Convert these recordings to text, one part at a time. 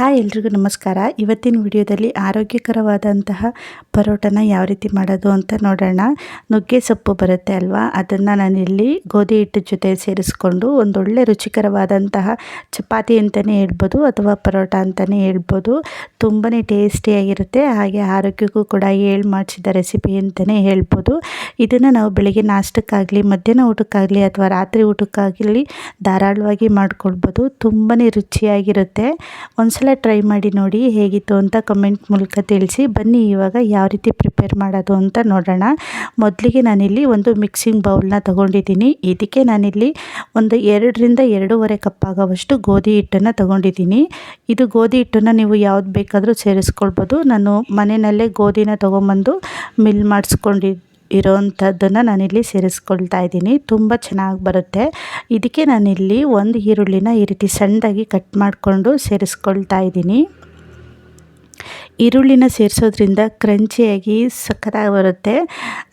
Hi ಎಲ್ರಿಗೂ ನಮಸ್ಕಾರ. ಇವತ್ತಿನ ವಿಡಿಯೋದಲ್ಲಿ ಆರೋಗ್ಯಕರವಾದಂತಹ ಪರೋಟನ ಯಾವ ರೀತಿ ಮಾಡೋದು ಅಂತ ನೋಡೋಣ. ನುಗ್ಗೆ ಸೊಪ್ಪು ಬರುತ್ತೆ ಅಲ್ವಾ? ಅದನ್ನು ನಾನಿಲ್ಲಿ ಗೋಧಿ ಹಿಟ್ಟು ಜೊತೆ ಸೇರಿಸ್ಕೊಂಡು ಒಂದೊಳ್ಳೆ ರುಚಿಕರವಾದಂತಹ ಚಪಾತಿ ಅಂತಲೇ ಹೇಳ್ಬೋದು ಅಥವಾ ಪರೋಟ ಅಂತಲೇ ಹೇಳ್ಬೋದು. ತುಂಬಾ ಟೇಸ್ಟಿಯಾಗಿರುತ್ತೆ. ಹಾಗೆ ಆರೋಗ್ಯಕ್ಕೂ ಕೂಡ ಹೇಳಿ ಮಾಡಿಸಿದ ರೆಸಿಪಿ ಅಂತಲೇ ಹೇಳ್ಬೋದು. ಇದನ್ನು ನಾವು ಬೆಳಗ್ಗೆ ನಾಷ್ಟಕ್ಕಾಗಲಿ, ಮಧ್ಯಾಹ್ನ ಊಟಕ್ಕಾಗಲಿ ಅಥವಾ ರಾತ್ರಿ ಊಟಕ್ಕಾಗಲಿ ಧಾರಾಳವಾಗಿ ಮಾಡ್ಕೊಳ್ಬೋದು. ತುಂಬಾ ರುಚಿಯಾಗಿರುತ್ತೆ. ಟ್ರೈ ಮಾಡಿ ನೋಡಿ ಹೇಗಿತ್ತು ಅಂತ ಕಮೆಂಟ್ ಮೂಲಕ ತಿಳಿಸಿ. ಬನ್ನಿ ಇವಾಗ ಯಾವ ರೀತಿ ಪ್ರಿಪೇರ್ ಮಾಡೋದು ಅಂತ ನೋಡೋಣ. ಮೊದಲಿಗೆ ನಾನಿಲ್ಲಿ ಒಂದು ಮಿಕ್ಸಿಂಗ್ ಬೌಲ್ನ ತೊಗೊಂಡಿದ್ದೀನಿ. ಇದಕ್ಕೆ ನಾನಿಲ್ಲಿ ಒಂದು ಎರಡರಿಂದ ಎರಡೂವರೆ ಕಪ್ ಆಗೋವಷ್ಟು ಗೋಧಿ ಹಿಟ್ಟನ್ನು ತೊಗೊಂಡಿದ್ದೀನಿ. ಇದು ಗೋಧಿ ಹಿಟ್ಟನ್ನು ನೀವು ಯಾವ್ದು ಬೇಕಾದರೂ ಸೇರಿಸ್ಕೊಳ್ಬೋದು. ನಾನು ಮನೆಯಲ್ಲೇ ಗೋಧಿನ ತೊಗೊಂಬಂದು ಮಿಲ್ ಮಾಡಿಸ್ಕೊಂಡಿದ್ದು ಇರೋವಂಥದ್ದನ್ನು ನಾನಿಲ್ಲಿ ಸೇರಿಸ್ಕೊಳ್ತಾ ಇದ್ದೀನಿ. ತುಂಬ ಚೆನ್ನಾಗಿ ಬರುತ್ತೆ. ಇದಕ್ಕೆ ನಾನಿಲ್ಲಿ ಒಂದು ಈರುಳ್ಳಿನ ಈ ರೀತಿ ಸಣ್ಣದಾಗಿ ಕಟ್ ಮಾಡಿಕೊಂಡು ಸೇರಿಸ್ಕೊಳ್ತಾ ಇದ್ದೀನಿ. ಈರುಳ್ಳಿನ ಸೇರಿಸೋದ್ರಿಂದ ಕ್ರಂಚಿಯಾಗಿ ಸಖತ್ತಾಗಿ ಬರುತ್ತೆ.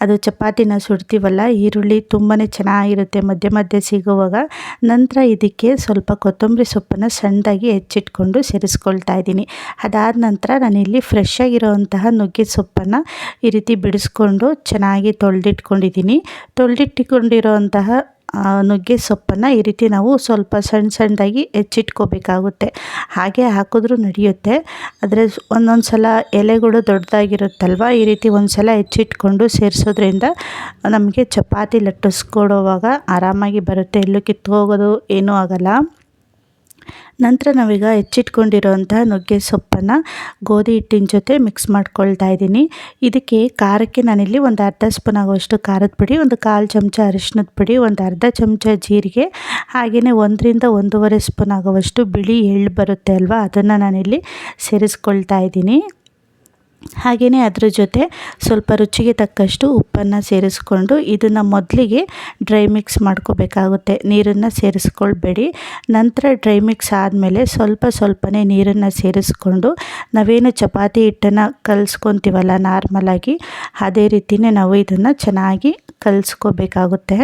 ಅದು ಚಪಾತಿನ ಸುಡ್ತೀವಲ್ಲ, ಈರುಳ್ಳಿ ತುಂಬಾ ಚೆನ್ನಾಗಿರುತ್ತೆ ಮಧ್ಯೆ ಮಧ್ಯೆ ಸಿಗುವಾಗ. ನಂತರ ಇದಕ್ಕೆ ಸ್ವಲ್ಪ ಕೊತ್ತಂಬರಿ ಸೊಪ್ಪನ್ನು ಸಣ್ಣದಾಗಿ ಹೆಚ್ಚಿಟ್ಕೊಂಡು ಸೇರಿಸ್ಕೊಳ್ತಾ ಇದ್ದೀನಿ. ಅದಾದ ನಂತರ ನಾನಿಲ್ಲಿ ಫ್ರೆಶ್ ಆಗಿರೋವಂತಹ ನುಗ್ಗೆ ಸೊಪ್ಪನ್ನು ಈ ರೀತಿ ಬಿಡಿಸ್ಕೊಂಡು ಚೆನ್ನಾಗಿ ತೊಳೆದಿಟ್ಕೊಂಡಿದ್ದೀನಿ. ತೊಳೆದಿಟ್ಟುಕೊಂಡಿರೋವಂತಹ ನುಗ್ಗೆ ಸೊಪ್ಪನ್ನು ಈ ರೀತಿ ನಾವು ಸ್ವಲ್ಪ ಸಣ್ಣ ಸಣ್ಣದಾಗಿ ಹೆಚ್ಚಿಟ್ಕೋಬೇಕಾಗುತ್ತೆ. ಹಾಗೆ ಹಾಕಿದ್ರೂ ನಡೆಯುತ್ತೆ. ಆದರೆ ಒಂದೊಂದು ಸಲ ಎಲೆಗಳು ದೊಡ್ಡದಾಗಿರುತ್ತಲ್ವ, ಈ ರೀತಿ ಒಂದು ಸಲ ಹೆಚ್ಚಿಟ್ಕೊಂಡು ಸೇರಿಸೋದ್ರಿಂದ ನಮಗೆ ಚಪಾತಿ ಲಟ್ಟಿಸ್ಕೊಡೋವಾಗ ಆರಾಮಾಗಿ ಬರುತ್ತೆ. ಎಲ್ಲೂ ಕಿತ್ಕೋಗೋದು ಏನೂ ಆಗೋಲ್ಲ. ನಂತರ ನಾವೀಗ ಹೆಚ್ಚಿಟ್ಕೊಂಡಿರೋಂಥ ನುಗ್ಗೆ ಸೊಪ್ಪನ್ನು ಗೋಧಿ ಹಿಟ್ಟಿನ ಜೊತೆ ಮಿಕ್ಸ್ ಮಾಡ್ಕೊಳ್ತಾ ಇದ್ದೀನಿ. ಇದಕ್ಕೆ ಖಾರಕ್ಕೆ ನಾನಿಲ್ಲಿ ಒಂದು ಅರ್ಧ ಸ್ಪೂನ್ ಆಗುವಷ್ಟು ಖಾರದ ಪುಡಿ, ಒಂದು ಕಾಲು ಚಮಚ ಅರಿಶಿನದ ಪುಡಿ, ಒಂದು ಅರ್ಧ ಚಮಚ ಜೀರಿಗೆ, ಹಾಗೆಯೇ ಒಂದರಿಂದ ಒಂದೂವರೆ ಸ್ಪೂನ್ ಆಗುವಷ್ಟು ಬಿಳಿ ಎಳ್ಳು ಬರುತ್ತೆ ಅಲ್ವಾ, ಅದನ್ನು ನಾನಿಲ್ಲಿ ಸೇರಿಸ್ಕೊಳ್ತಾ ಇದ್ದೀನಿ. ಹಾಗೆಯೇ ಅದ್ರ ಜೊತೆ ಸ್ವಲ್ಪ ರುಚಿಗೆ ತಕ್ಕಷ್ಟು ಉಪ್ಪನ್ನು ಸೇರಿಸ್ಕೊಂಡು ಇದನ್ನು ಮೊದಲಿಗೆ ಡ್ರೈ ಮಿಕ್ಸ್ ಮಾಡ್ಕೋಬೇಕಾಗುತ್ತೆ. ನೀರನ್ನು ಸೇರಿಸ್ಕೊಳ್ಬೇಡಿ. ನಂತರ ಡ್ರೈ ಮಿಕ್ಸ್ ಆದಮೇಲೆ ಸ್ವಲ್ಪ ಸ್ವಲ್ಪನೇ ನೀರನ್ನು ಸೇರಿಸ್ಕೊಂಡು ನಾವೇನು ಚಪಾತಿ ಹಿಟ್ಟನ್ನು ಕಲಿಸ್ಕೊತೀವಲ್ಲ ನಾರ್ಮಲಾಗಿ ಅದೇ ರೀತಿಯೇ ನಾವು ಇದನ್ನು ಚೆನ್ನಾಗಿ ಕಲಿಸ್ಕೋಬೇಕಾಗುತ್ತೆ.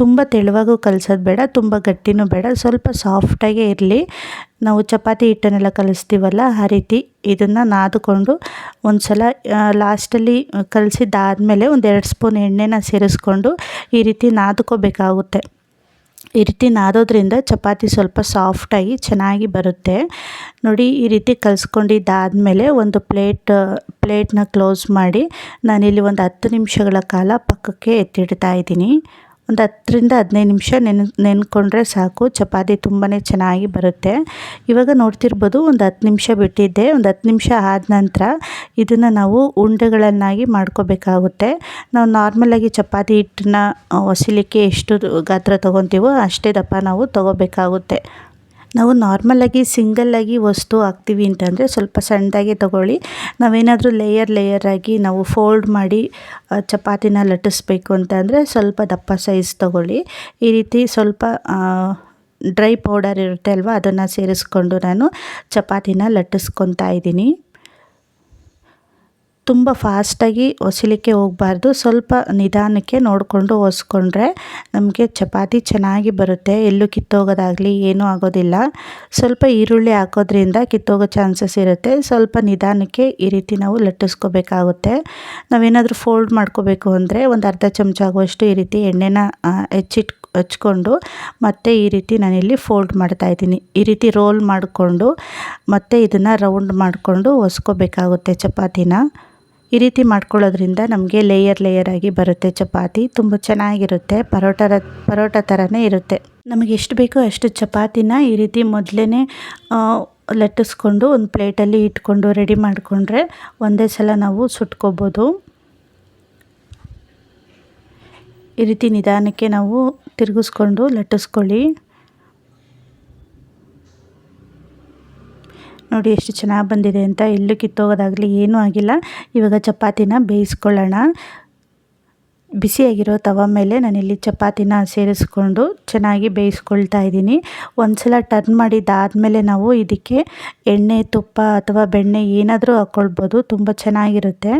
ತುಂಬ ತೆಳುವಾಗೂ ಕಲಿಸೋದು ಬೇಡ, ತುಂಬ ಗಟ್ಟಿನೂ ಬೇಡ, ಸ್ವಲ್ಪ ಸಾಫ್ಟಾಗೇ ಇರಲಿ. ನಾವು ಚಪಾತಿ ಹಿಟ್ಟನ್ನೆಲ್ಲ ಕಲಿಸ್ತೀವಲ್ಲ, ಆ ರೀತಿ ಇದನ್ನು ನಾದಿಕೊಂಡು ಒಂದು ಸಲ ಲಾಸ್ಟಲ್ಲಿ ಕಲಸಿದ್ದಾದಮೇಲೆ ಒಂದೆರಡು ಸ್ಪೂನ್ ಎಣ್ಣೆನ ಸೇರಿಸ್ಕೊಂಡು ಈ ರೀತಿ ನಾದ್ಕೋಬೇಕಾಗುತ್ತೆ. ಈ ರೀತಿ ನಾದೋದ್ರಿಂದ ಚಪಾತಿ ಸ್ವಲ್ಪ ಸಾಫ್ಟಾಗಿ ಚೆನ್ನಾಗಿ ಬರುತ್ತೆ. ನೋಡಿ, ಈ ರೀತಿ ಕಲಿಸ್ಕೊಂಡಿದ್ದಾದಮೇಲೆ ಒಂದು ಪ್ಲೇಟ್, ಪ್ಲೇಟ್ನ ಕ್ಲೋಸ್ ಮಾಡಿ ನಾನಿಲ್ಲಿ ಒಂದು ಹತ್ತು ನಿಮಿಷಗಳ ಕಾಲ ಪಕ್ಕಕ್ಕೆ ಎತ್ತಿಡ್ತಾ ಇದ್ದೀನಿ. ಒಂದು ಹತ್ತರಿಂದ ಹದಿನೈದು ನಿಮಿಷ ನೆನೆ, ನೆನ್ಕೊಂಡ್ರೆ ಸಾಕು. ಚಪಾತಿ ತುಂಬಾ ಚೆನ್ನಾಗಿ ಬರುತ್ತೆ. ಇವಾಗ ನೋಡ್ತಿರ್ಬೋದು ಒಂದು ಹತ್ತು ನಿಮಿಷ ಬಿಟ್ಟಿದ್ದೆ. ಒಂದು ಹತ್ತು ನಿಮಿಷ ಆದ ನಂತರ ಇದನ್ನು ನಾವು ಉಂಡೆಗಳನ್ನಾಗಿ ಮಾಡ್ಕೋಬೇಕಾಗುತ್ತೆ. ನಾವು ನಾರ್ಮಲಾಗಿ ಚಪಾತಿ ಹಿಟ್ಟನ್ನ ಹೊಸಿಲಿಕ್ಕೆ ಎಷ್ಟು ಗಾತ್ರ ತೊಗೊತೀವೋ ಅಷ್ಟೇ ದಪ್ಪ ನಾವು ತೊಗೋಬೇಕಾಗುತ್ತೆ. ನಾವು ನಾರ್ಮಲಾಗಿ ಸಿಂಗಲ್ಲಾಗಿ ವಸ್ತು ಹಾಕ್ತೀವಿ ಅಂತಂದರೆ ಸ್ವಲ್ಪ ಸಣ್ಣದಾಗಿ ತೊಗೊಳ್ಳಿ. ನಾವೇನಾದರೂ ಲೇಯರ್ ಲೇಯರಾಗಿ ನಾವು ಫೋಲ್ಡ್ ಮಾಡಿ ಚಪಾತಿನ ಲಟ್ಟಿಸ್ಬೇಕು ಅಂತಂದರೆ ಸ್ವಲ್ಪ ದಪ್ಪ ಸೈಜ್ ತೊಗೊಳ್ಳಿ. ಈ ರೀತಿ ಸ್ವಲ್ಪ ಡ್ರೈ ಪೌಡರ್ ಇರುತ್ತೆ ಅಲ್ವಾ, ಅದನ್ನು ಸೇರಿಸ್ಕೊಂಡು ನಾನು ಚಪಾತಿನ ಲಟ್ಟಿಸ್ಕೊತಾ ಇದ್ದೀನಿ. ತುಂಬ ಫಾಸ್ಟಾಗಿ ಒಸಿಲಿಕ್ಕೆ ಹೋಗಬಾರ್ದು. ಸ್ವಲ್ಪ ನಿಧಾನಕ್ಕೆ ನೋಡಿಕೊಂಡು ಒಸ್ಕೊಂಡ್ರೆ ನಮಗೆ ಚಪಾತಿ ಚೆನ್ನಾಗಿ ಬರುತ್ತೆ. ಎಲ್ಲೂ ಕಿತ್ತೋಗೋದಾಗಲಿ ಏನೂ ಆಗೋದಿಲ್ಲ. ಸ್ವಲ್ಪ ಈರುಳ್ಳಿ ಹಾಕೋದ್ರಿಂದ ಕಿತ್ತೋಗೋ ಚಾನ್ಸಸ್ ಇರುತ್ತೆ. ಸ್ವಲ್ಪ ನಿಧಾನಕ್ಕೆ ಈ ರೀತಿ ನಾವು ಲಟ್ಟಿಸ್ಕೋಬೇಕಾಗುತ್ತೆ. ನಾವೇನಾದರೂ ಫೋಲ್ಡ್ ಮಾಡ್ಕೋಬೇಕು ಅಂದರೆ ಒಂದು ಅರ್ಧ ಚಮಚ ಆಗುವಷ್ಟು ಈ ರೀತಿ ಎಣ್ಣೆನ ಹೆಚ್ಚಿಟ್ ಹಚ್ಕೊಂಡು ಮತ್ತೆ ಈ ರೀತಿ ನಾನಿಲ್ಲಿ ಫೋಲ್ಡ್ ಮಾಡ್ತಾ ಇದ್ದೀನಿ. ಈ ರೀತಿ ರೋಲ್ ಮಾಡಿಕೊಂಡು ಮತ್ತೆ ಇದನ್ನು ರೌಂಡ್ ಮಾಡಿಕೊಂಡು ಒಸ್ಕೋಬೇಕಾಗುತ್ತೆ ಚಪಾತಿನ. ಈ ರೀತಿ ಮಾಡ್ಕೊಳ್ಳೋದ್ರಿಂದ ನಮಗೆ ಲೇಯರ್ ಲೇಯರ್ ಆಗಿ ಬರುತ್ತೆ ಚಪಾತಿ. ತುಂಬ ಚೆನ್ನಾಗಿರುತ್ತೆ. ಪರೋಟ ಪರೋಟ ಥರನೇ ಇರುತ್ತೆ. ನಮಗೆ ಎಷ್ಟು ಬೇಕೋ ಅಷ್ಟು ಚಪಾತಿನ ಈ ರೀತಿ ಮೊದಲೇ ಲಟ್ಟಿಸ್ಕೊಂಡು ಒಂದು ಪ್ಲೇಟಲ್ಲಿ ಇಟ್ಕೊಂಡು ರೆಡಿ ಮಾಡಿಕೊಂಡ್ರೆ ಒಂದೇ ಸಲ ನಾವು ಸುಟ್ಕೋಬೋದು. ಈ ರೀತಿ ನಿಧಾನಕ್ಕೆ ನಾವು ತಿರುಗಿಸ್ಕೊಂಡು ಲಟ್ಟಿಸ್ಕೊಳ್ಳಿ. ನೋಡಿ ಎಷ್ಟು ಚೆನ್ನಾಗಿ ಬಂದಿದೆ ಅಂತ. ಎಲ್ಲೂ ಕಿತ್ತೋಗೋದಾಗಲಿ ಏನೂ ಆಗಿಲ್ಲ. ಇವಾಗ ಚಪಾತಿನ ಬೇಯಿಸ್ಕೊಳ್ಳೋಣ. ಬಿಸಿಯಾಗಿರೋ ತವ ಮೇಲೆ ನಾನಿಲ್ಲಿ ಚಪಾತಿನ ಸೇರಿಸ್ಕೊಂಡು ಚೆನ್ನಾಗಿ ಬೇಯಿಸ್ಕೊಳ್ತಾ ಇದ್ದೀನಿ. ಒಂದು ಸಲ ಟರ್ನ್ ಮಾಡಿದ್ದಾದಮೇಲೆ ನಾವು ಇದಕ್ಕೆ ಎಣ್ಣೆ, ತುಪ್ಪ ಅಥವಾ ಬೆಣ್ಣೆ ಏನಾದರೂ ಹಾಕ್ಕೊಳ್ಬೋದು ತುಂಬ ಚೆನ್ನಾಗಿರುತ್ತೆ.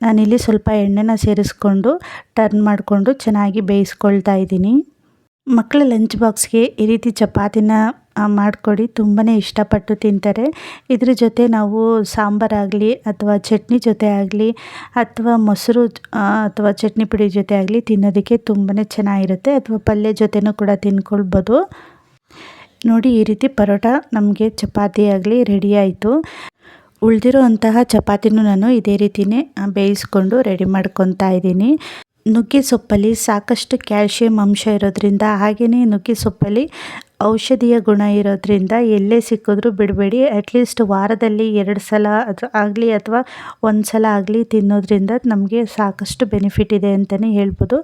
ನಾನಿಲ್ಲಿ ಸ್ವಲ್ಪ ಎಣ್ಣೆನ ಸೇರಿಸ್ಕೊಂಡು ಟರ್ನ್ ಮಾಡಿಕೊಂಡು ಚೆನ್ನಾಗಿ ಬೇಯಿಸ್ಕೊಳ್ತಾ ಇದ್ದೀನಿ. ಮಕ್ಕಳ ಲಂಚ್ ಬಾಕ್ಸ್ಗೆ ಈ ರೀತಿ ಚಪಾತಿನ ಮಾಡಿಕೊಡಿ ತುಂಬಾ ಇಷ್ಟಪಟ್ಟು ತಿಂತಾರೆ. ಇದ್ರ ಜೊತೆ ನಾವು ಸಾಂಬಾರಾಗಲಿ ಅಥವಾ ಚಟ್ನಿ ಜೊತೆ ಆಗಲಿ ಅಥವಾ ಮೊಸರು ಅಥವಾ ಚಟ್ನಿ ಪುಡಿ ಜೊತೆ ಆಗಲಿ ತಿನ್ನೋದಕ್ಕೆ ತುಂಬಾ ಚೆನ್ನಾಗಿರುತ್ತೆ. ಅಥವಾ ಪಲ್ಯ ಜೊತೆನೂ ಕೂಡ ತಿನ್ಕೊಳ್ಬೋದು. ನೋಡಿ, ಈ ರೀತಿ ಪರೋಟ ನಮಗೆ ಚಪಾತಿ ಆಗಲಿ ರೆಡಿ ಆಯಿತು. ಉಳಿದಿರೋ ಅಂತಹ ಚಪಾತಿನೂ ನಾನು ಇದೇ ರೀತಿಯೇ ಬೇಯಿಸ್ಕೊಂಡು ರೆಡಿ ಮಾಡ್ಕೊತಾ ಇದ್ದೀನಿ. ನುಗ್ಗೆ ಸೊಪ್ಪಲ್ಲಿ ಸಾಕಷ್ಟು ಕ್ಯಾಲ್ಶಿಯಂ ಅಂಶ ಇರೋದ್ರಿಂದ ಹಾಗೆಯೇ ನುಗ್ಗೆ ಸೊಪ್ಪಲ್ಲಿ ಔಷಧೀಯ ಗುಣ ಇರೋದ್ರಿಂದ ಎಲ್ಲೇ ಸಿಕ್ಕಿದ್ರೂ ಬಿಡಬೇಡಿ. ಅಟ್ಲೀಸ್ಟ್ ವಾರದಲ್ಲಿ ಎರಡು ಸಲ ಅದು ಆಗಲಿ ಅಥವಾ ಒಂದು ಸಲ ಆಗಲಿ ತಿನ್ನೋದ್ರಿಂದ ನಮಗೆ ಸಾಕಷ್ಟು ಬೆನಿಫಿಟ್ ಇದೆ ಅಂತಲೇ ಹೇಳ್ಬೋದು.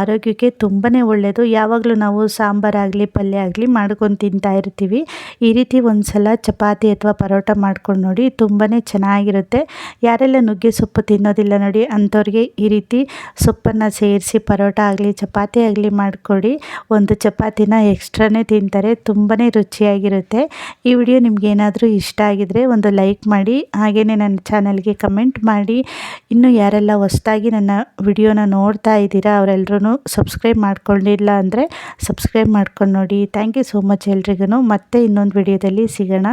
ಆರೋಗ್ಯಕ್ಕೆ ತುಂಬಾ ಒಳ್ಳೆಯದು ಯಾವಾಗಲೂ ನಾವು ಸಾಂಬಾರಾಗಲಿ ಪಲ್ಯ ಆಗಲಿ ಮಾಡ್ಕೊಂಡು ತಿಂತಾ ಇರ್ತೀವಿ. ಈ ರೀತಿ ಒಂದು ಸಲ ಚಪಾತಿ ಅಥವಾ ಪರೋಟ ಮಾಡ್ಕೊಂಡು ನೋಡಿ ತುಂಬಾ ಚೆನ್ನಾಗಿರುತ್ತೆ. ಯಾರೆಲ್ಲ ನುಗ್ಗೆ ಸೊಪ್ಪು ತಿನ್ನೋದಿಲ್ಲ ನೋಡಿ, ಅಂಥವ್ರಿಗೆ ಈ ರೀತಿ ಸೊಪ್ಪನ್ನು ಸೇರಿಸಿ ಪರೋಟ ಆಗಲಿ, ಚಪಾತಿ ಆಗಲಿ ಮಾಡಿಕೊಡಿ. ಒಂದು ಚಪಾತಿನ ಎಕ್ಸ್ಟ್ರಾನೇ ತಿಂತಾರೆ. ತುಂಬಾ ರುಚಿಯಾಗಿರುತ್ತೆ. ಈ ವಿಡಿಯೋ ನಿಮ್ಗೆ ಏನಾದರೂ ಇಷ್ಟ ಆಗಿದರೆ ಒಂದು ಲೈಕ್ ಮಾಡಿ ಹಾಗೆಯೇ ನನ್ನ ಚಾನಲ್ಗೆ ಕಮೆಂಟ್ ಮಾಡಿ. ಇನ್ನು ಯಾರೆಲ್ಲ ಹೊಸ್ದಾಗಿ ನನ್ನ ವಿಡಿಯೋನ ನೋಡ್ತಾ ಇದ್ದೀರಾ ಅವರೆಲ್ಲರೂ ಸಬ್ಸ್ಕ್ರೈಬ್ ಮಾಡ್ಕೊಂಡಿಲ್ಲ ಅಂದರೆ ಸಬ್ಸ್ಕ್ರೈಬ್ ಮಾಡ್ಕೊಂಡು ನೋಡಿ. ಥ್ಯಾಂಕ್ ಯು ಸೋ ಮಚ್ ಎಲ್ರಿಗೂ ಮತ್ತೆ ಇನ್ನೊಂದು ವಿಡಿಯೋದಲ್ಲಿ ಸಿಗೋಣ.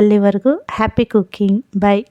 ಅಲ್ಲಿವರೆಗೂ ಹ್ಯಾಪಿ ಕುಕ್ಕಿಂಗ್. ಬಾಯ್